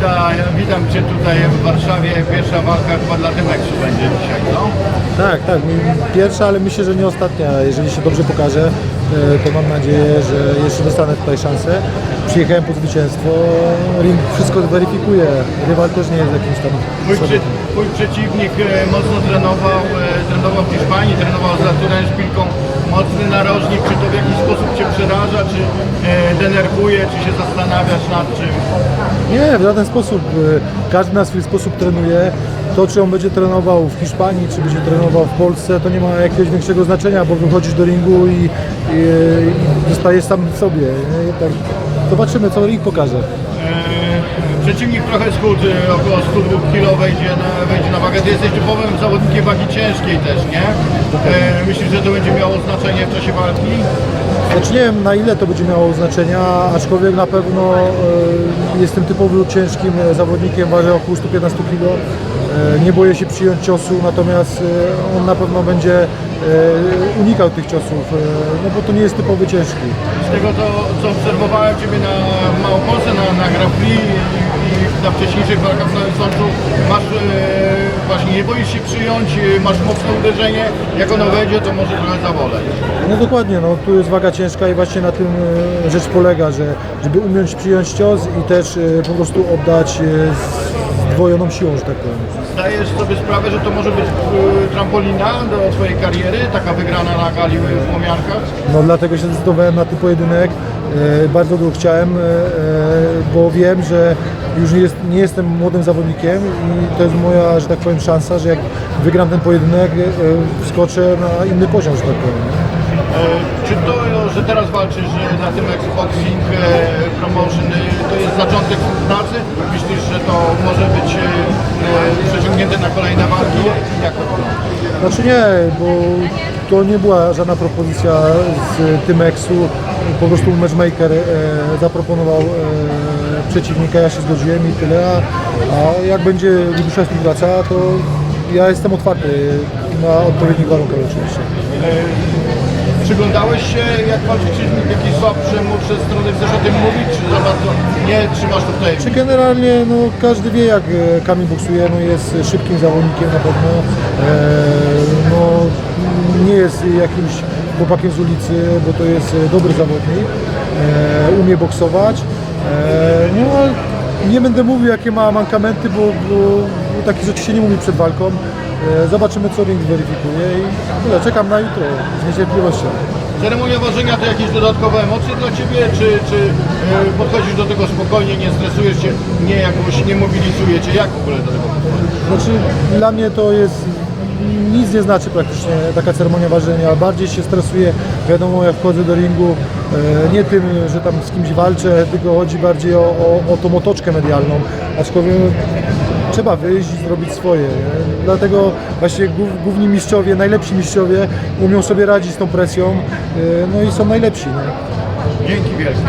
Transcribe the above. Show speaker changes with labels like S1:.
S1: Wita, witam Cię tutaj w Warszawie. Pierwsza walka chyba dla Tymeksu będzie dzisiaj, no?
S2: Tak, tak. Pierwsza, ale myślę, że nie ostatnia. Jeżeli się dobrze pokaże, e, to mam nadzieję, że jeszcze dostanę tutaj szansę. Przyjechałem po zwycięstwo. Ring wszystko weryfikuje. Rywal też nie jest jakimś tam...
S1: Twój, przy, twój przeciwnik e, mocno trenował, e, trenował w Hiszpanii, trenował z Arturem Szpilką. Mocny narożnik, czy to w jakiś sposób Cię przeraża, czy denerwuje, czy się zastanawiasz nad czym?
S2: Nie, w żaden sposób. E, Każdy na swój sposób trenuje. To, czy on będzie trenował w Hiszpanii, czy będzie trenował w Polsce, to nie ma jakiegoś większego znaczenia, bo wychodzisz do ringu i, i, i zostajesz sam sobie. Tak, zobaczymy, co ring pokaże.
S1: Przeciwnik trochę schudł, e, około 102 kg wejdzie na, wejdzie na wagę. Ty jesteś typowym zawodnikiem wagi ciężkiej też, nie? E, Myślisz, że to będzie miało znaczenie w czasie walki?
S2: Znaczy nie wiem na ile to będzie miało znaczenia, aczkolwiek na pewno e, jestem typowo ciężkim e, zawodnikiem, ważę około 115 kg. E, nie boję się przyjąć ciosu, natomiast e, on na pewno będzie e, unikał tych ciosów, no bo to nie jest typowy ciężki.
S1: Z tego co, co obserwowałem Ciebie na Małopolsce, na, na Grand Prix i, na wcześniejszych walkach w Nowym Sączu, masz właśnie nie boisz się przyjąć, masz mocne uderzenie, jak ono wejdzie, to może trochę zaboleć.
S2: No dokładnie, no tu jest waga ciężka i właśnie na tym rzecz polega, że żeby umieć przyjąć cios i też po prostu oddać e, zdwojoną siłą, że tak powiem.
S1: Zdajesz sobie sprawę, że to może być e, trampolina do Twojej kariery, taka wygrana na gali w Łomiankach?
S2: No dlatego się zdecydowałem na ten pojedynek. E, bardzo go chciałem, e, e, bo wiem, że już nie, jest, nie jestem młodym zawodnikiem i to jest moja, że tak powiem, szansa, że jak wygram ten pojedynek, e, wskoczę na inny poziom, że tak powiem.
S1: E, Czy to, że teraz walczysz na tym Xboxing e, Promotion, e, to jest zaczątek współpracy? Myślisz, że to może być przeciągnięte na kolejne walki? Jak to?
S2: Znaczy nie, bo to nie była żadna propozycja z Tymexu, po prostu matchmaker zaproponował przeciwnika, ja się zgodziłem i tyle, a, a jak będzie dłuższa współpraca, to ja jestem otwarty na odpowiednich warunkach oczywiście.
S1: Przyglądałeś się, jak walczy przeciwnik, jakieś słabsze, młodsze strony, chcesz o tym mówić, czy za bardzo nie? Trzymasz to w?
S2: Czy generalnie no, każdy wie jak e, Kamil boksuje, no, jest szybkim zawodnikiem na pewno, e, no, nie jest jakimś chłopakiem z ulicy, bo to jest e, dobry zawodnik, e, umie boksować, e, no nie będę mówił jakie ma mankamenty, bo, bo, bo takich rzeczy się nie mówi przed walką. E, zobaczymy co ring zweryfikuje i tyle, czekam na jutro z niecierpliwością.
S1: Ceremonia ważenia to jakieś dodatkowe emocje dla Ciebie, czy, czy e, podchodzisz do tego spokojnie, nie stresujesz się, nie jakoś nie mobilizuje Cię? Jak w ogóle do tego podchodzisz?
S2: Znaczy dla mnie to jest nic nie znaczy praktycznie taka ceremonia ważenia. Bardziej się stresuję, wiadomo jak wchodzę do ringu, e, nie tym, że tam z kimś walczę, tylko chodzi bardziej o, o, o tą otoczkę medialną. Aczkolwiek trzeba wyjść i zrobić swoje. Dlatego właśnie głów- główni mistrzowie, najlepsi mistrzowie umią sobie radzić z tą presją, e, no i są najlepsi. Nie?
S1: Dzięki wielkie.